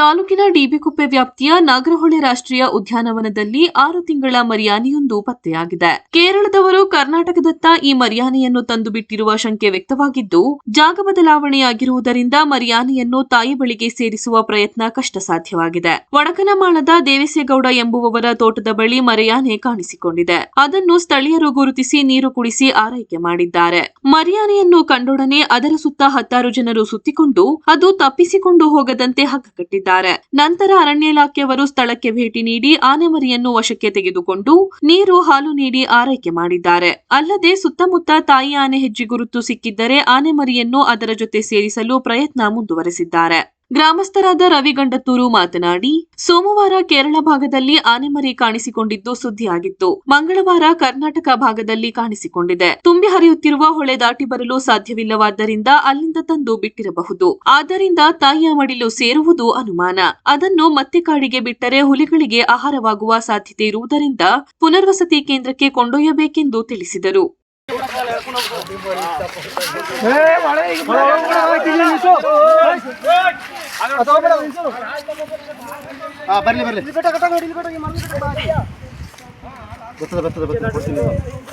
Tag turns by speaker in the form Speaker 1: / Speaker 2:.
Speaker 1: ತಾಲೂಕಿನ ಡಿಬಿಕುಪ್ಪೆ ವ್ಯಾಪ್ತಿಯ ನಾಗರಹೊಳೆ ರಾಷ್ಟ್ರೀಯ ಉದ್ಯಾನವನದಲ್ಲಿ ಆರು ತಿಂಗಳ ಮರಿಯಾನೆಯೊಂದು ಪತ್ತೆಯಾಗಿದೆ. ಕೇರಳದವರು ಕರ್ನಾಟಕದತ್ತ ಈ ಮರಿಯಾನೆಯನ್ನು ತಂದು ಬಿಟ್ಟಿರುವ ಶಂಕೆ ವ್ಯಕ್ತವಾಗಿದ್ದು, ಜಾಗ ಬದಲಾವಣೆಯಾಗಿರುವುದರಿಂದ ಮರಿಯಾನೆಯನ್ನು ತಾಯಿ ಬಳಿಗೆ ಸೇರಿಸುವ ಪ್ರಯತ್ನ ಕಷ್ಟ ಸಾಧ್ಯವಾಗಿದೆ ವಡಕನಮಾಳದ ದೇವೇಸೇಗೌಡ ಎಂಬುವವರ ತೋಟದ ಬಳಿ ಮರಿಯಾನೆ ಕಾಣಿಸಿಕೊಂಡಿದೆ. ಅದನ್ನು ಸ್ಥಳೀಯರು ಗುರುತಿಸಿ ನೀರು ಕುಡಿಸಿ ಆರೈಕೆ ಮಾಡಿದ್ದಾರೆ. ಮರಿಯಾನೆಯನ್ನು ಕಂಡೊಡನೆ ಅದರ ಸುತ್ತ ಹತ್ತಾರು ಜನರು ಸುತ್ತಿಕೊಂಡು, ಅದು ತಪ್ಪಿಸಿಕೊಂಡು ಹೋಗದಂತೆ ಹಗ್ಗ ಕಟ್ಟಿದ್ದಾರೆ. ನಂತರ ಅರಣ್ಯ ಇಲಾಖೆಯವರು ಸ್ಥಳಕ್ಕೆ ಭೇಟಿ ನೀಡಿ ಆನೆಮರಿಯನ್ನು ವಶಕ್ಕೆ ತೆಗೆದುಕೊಂಡು ನೀರು ಹಾಲು ನೀಡಿ ಆರೈಕೆ ಮಾಡಿದ್ದಾರೆ. ಅಲ್ಲದೆ ಸುತ್ತಮುತ್ತ ತಾಯಿ ಆನೆ ಹೆಜ್ಜೆ ಗುರುತು ಸಿಕ್ಕಿದ್ದರೆ ಆನೆಮರಿಯನ್ನು ಅದರ ಜೊತೆ ಸೇರಿಸಲು ಪ್ರಯತ್ನ ಮುಂದುವರೆಸಿದ್ದಾರೆ. ಗ್ರಾಮಸ್ಥರಾದ ರವಿಗಂಡತ್ತೂರು ಮಾತನಾಡಿ, ಸೋಮವಾರ ಕೇರಳ ಭಾಗದಲ್ಲಿ ಆನೆಮರಿ ಕಾಣಿಸಿಕೊಂಡಿದ್ದು ಸುದ್ದಿಯಾಗಿತ್ತು. ಮಂಗಳವಾರ ಕರ್ನಾಟಕ ಭಾಗದಲ್ಲಿ ಕಾಣಿಸಿಕೊಂಡಿದೆ. ತುಂಬಿ ಹರಿಯುತ್ತಿರುವ ಹೊಳೆ ದಾಟಿ ಬರಲು ಸಾಧ್ಯವಿಲ್ಲವಾದ್ದರಿಂದ ಅಲ್ಲಿಂದ ತಂದು ಬಿಟ್ಟಿರಬಹುದು. ಆದ್ದರಿಂದ ತಾಯಿಯ ಮಡಿಲು ಸೇರುವುದು ಅನುಮಾನ. ಅದನ್ನು ಮತ್ತೆ ಕಾಡಿಗೆ ಬಿಟ್ಟರೆ ಹುಲಿಗಳಿಗೆ ಆಹಾರವಾಗುವ ಸಾಧ್ಯತೆ ಇರುವುದರಿಂದ ಪುನರ್ವಸತಿ ಕೇಂದ್ರಕ್ಕೆ ಕೊಂಡೊಯ್ಯಬೇಕೆಂದು ತಿಳಿಸಿದರು.
Speaker 2: ಹಾ ಬರ್ಲಿ. ಬರ್ಲಿ ಬರ್ತದೆ ಬರ್ತದೆ ಬರ್ತದೆ ಕೊಡ್ತೀನಿ.